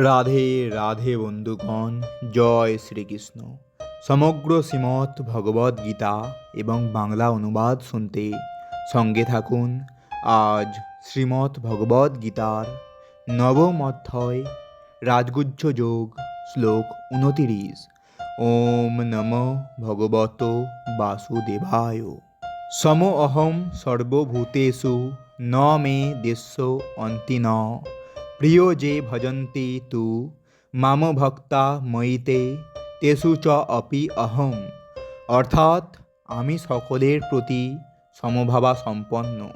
রাধে রাধে বন্ধুগণ, জয় শ্রীকৃষ্ণ। সমগ্র শ্রীমৎ ভগবদ গীতা এবং বাংলা অনুবাদ শুনতে সঙ্গে থাকুন। আজ শ্রীমৎ ভগবদ গীতার নবম অধ্যায়, রাজগুজ্জ যোগ, শ্লোক উনতিরিশ ওম নম ভগবত বাসুদেবায়। সম অহম সর্বভূতেষু, ন মে দেশ্য অন্তি ন। প্রিয় যে ভজন্তি তু, মাম ভক্তা ময়িতে তেষু চ অপি অহম অর্থাৎ, আমি সকলের প্রতি সমভাবা সম্পন্ন।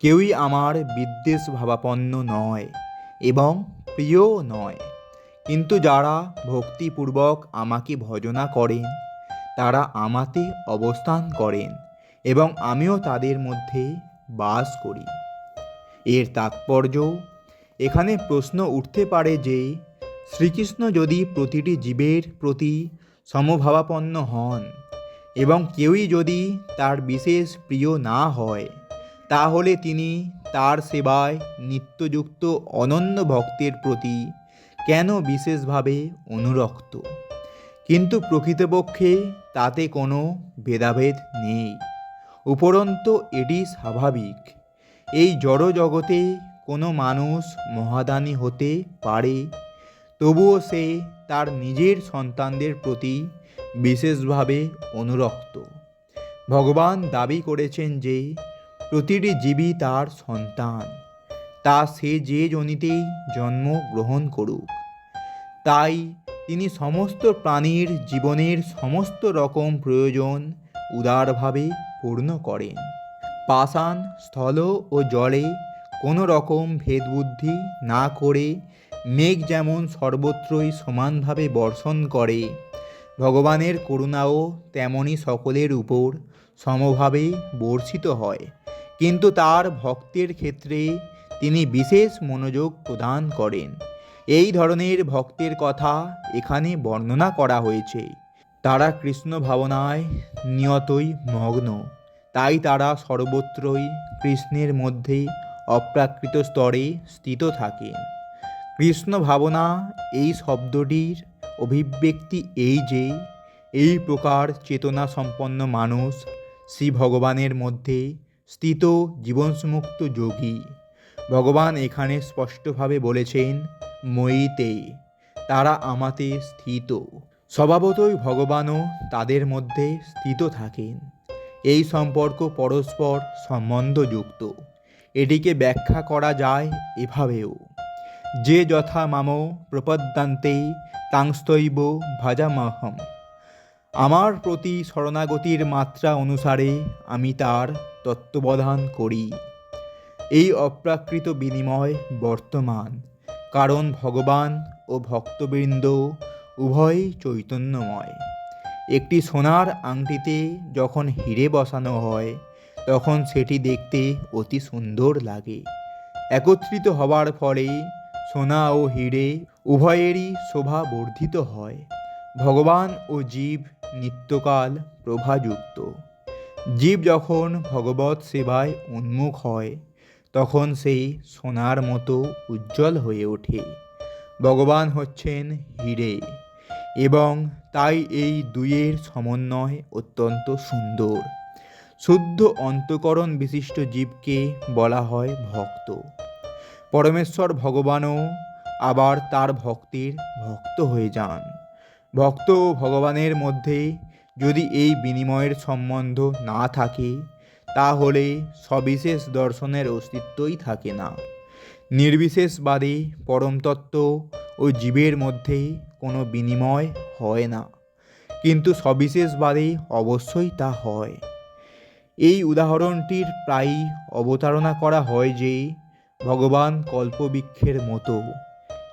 কেউই আমার বিদ্বেষ ভাবাপন্ন নয় এবং প্রিয় নয়। কিন্তু যারা ভক্তিপূর্বক আমাকে ভজনা করেন, তারা আমাতে অবস্থান করেন এবং আমিও তাদের মধ্যে বাস করি। এর তাৎপর্য এখানে প্রশ্ন উঠতে পারে যে, শ্রীকৃষ্ণ যদি প্রতিটি জীবের প্রতি সমভাবাপন্ন হন এবং কেউই যদি তার বিশেষ প্রিয় না হয়, তাহলে তিনি তার সেবায় নিত্যযুক্ত অনন্য ভক্তের প্রতি কেন বিশেষভাবে অনুরক্ত? কিন্তু প্রকৃতপক্ষে তাতে কোনো ভেদাভেদ নেই। উপরন্তু এটি স্বাভাবিক। এই জড় জগতে কোনো মানুষ মহাদানী হতে পারে, তবুও সে তার নিজের সন্তানদের প্রতি বিশেষভাবে অনুরক্ত। ভগবান দাবি করেছেন যে, প্রতিটি জীবই তার সন্তান, তা সে যে জনিতেই জন্ম গ্রহণ করুক। তাই তিনি সমস্ত প্রাণীর জীবনের সমস্ত রকম প্রয়োজন উদারভাবে পূর্ণ করেন। পাষাণ স্থল ও জলে কোনো রকম ভেদবুদ্ধি না করে মেঘ যেমন সর্বত্রই সমানভাবে বর্ষণ করে, ভগবানের করুণাও তেমনই সকলের উপর সমভাবে বর্ষিত হয়। কিন্তু তার ভক্তের ক্ষেত্রে তিনি বিশেষ মনোযোগ প্রদান করেন। এই ধরনের ভক্তের কথা এখানে বর্ণনা করা হয়েছে। তারা কৃষ্ণ ভাবনায় নিয়তই মগ্ন, তাই তারা সর্বত্রই কৃষ্ণের মধ্যে অপ্রাকৃত স্তরে স্থিত থাকেন কৃষ্ণ ভাবনা এই শব্দটির অভিব্যক্তি এই যে, এই প্রকার চেতনা সম্পন্ন মানুষ শ্রী ভগবানের মধ্যে স্থিত জীবনসমুক্ত যোগী। ভগবান এখানে স্পষ্টভাবে বলেছেন ময়িতে তারা আমাতে স্থিত। স্বভাবতই ভগবানও তাদের মধ্যে স্থিত থাকেন। এই সম্পর্ক পরস্পর সম্বন্ধযুক্ত। এটিকে ব্যাখ্যা করা যায় এভাবেও। যে যথা মাম প্রপদ্যান্তে তাংস্তৈব ভাজামাহম। আমার প্রতি শরণাগতির মাত্রা অনুসারে আমি তার তত্ত্ববধান করি। এই অপ্রাকৃত বিনিময় বর্তমান, কারণ ভগবান ও ভক্তবৃন্দ উভয়ই চৈতন্যময়। একটি সোনার আংটিতে যখন হিরে বসানো হয় তখন সেটি দেখতে অতি সুন্দর লাগে। একত্রিত হবার ফলে সোনা ও হিরে উভয়েরই শোভা বর্ধিত হয়। ভগবান ও জীব নিত্যকাল প্রভাযুক্ত। জীব যখন ভগবত সেবায় উন্মুখ হয়, তখন সেই সোনার মতো উজ্জ্বল হয়ে ওঠে। ভগবান হচ্ছেন হিরে এবং তাই এই দুইয়ের সমন্বয় অত্যন্ত সুন্দর। শুদ্ধ অন্তকরণ বিশিষ্ট জীবকে বলা হয় ভক্ত। পরমেশ্বর ভগবানও আবার তার ভক্তের ভক্ত হয়ে যান। ভক্ত ও ভগবানের মধ্যে যদি এই বিনিময়ের সম্বন্ধ না থাকে, তাহলে সবিশেষ দর্শনের অস্তিত্বই থাকে না। নির্বিশেষবাদে পরমতত্ত্ব ও জীবের মধ্যে কোনো বিনিময় হয় না। কিন্তু সবিশেষবাদী অবশ্যই তা হয়। এই উদাহরণটির প্রায়ই অবতারণা করা হয় যে ভগবান কল্পবৃক্ষের মতো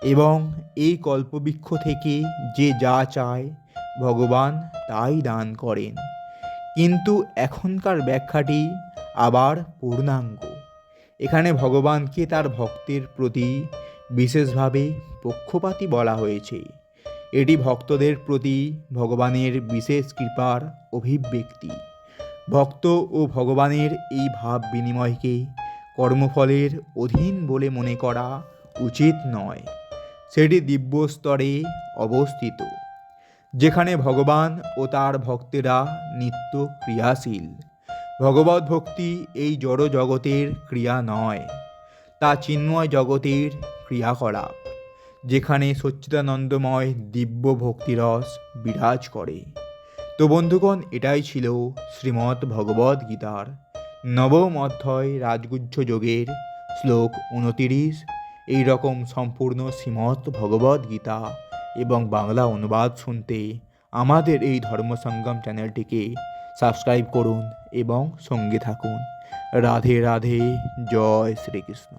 এবং এই কল্পবৃক্ষ থেকে যে যা চায় ভগবান তাই দান করেন। কিন্তু এখনকার ব্যাখ্যাটি আবার পূর্ণাঙ্গ। এখানে ভগবানকে তার ভক্তের প্রতি বিশেষভাবে পক্ষপাতী বলা হয়েছে। এটি ভক্তদের প্রতি ভগবানের বিশেষ কৃপার অভিব্যক্তি। ভক্ত ও ভগবানের এই ভাব বিনিময়কে কর্মফলের অধীন বলে মনে করা উচিত নয়। সেটি দিব্য স্তরে অবস্থিত, যেখানে ভগবান ও তার ভক্তেরা নিত্য ক্রিয়াশীল। ভগবত ভক্তি এই জড় জগতের ক্রিয়া নয়, তা চিন্ময় জগতের ক্রিয়াকলাপ, যেখানে সচ্চিদানন্দময় দিব্য ভক্তিরস বিরাজ করে। তো বন্ধুগণ, এটাই ছিল শ্রীমৎ ভগবদ গীতার নবম অধ্যায় রাজগুহ্য যোগের শ্লোক উনতিরিশ। এই রকম সম্পূর্ণ শ্রীমৎ ভগবদ গীতা এবং বাংলা অনুবাদ শুনতে আমাদের এই ধর্মসঙ্গম চ্যানেলটিকে সাবস্ক্রাইব করুন এবং সঙ্গে থাকুন। রাধে রাধে, জয় শ্রীকৃষ্ণ।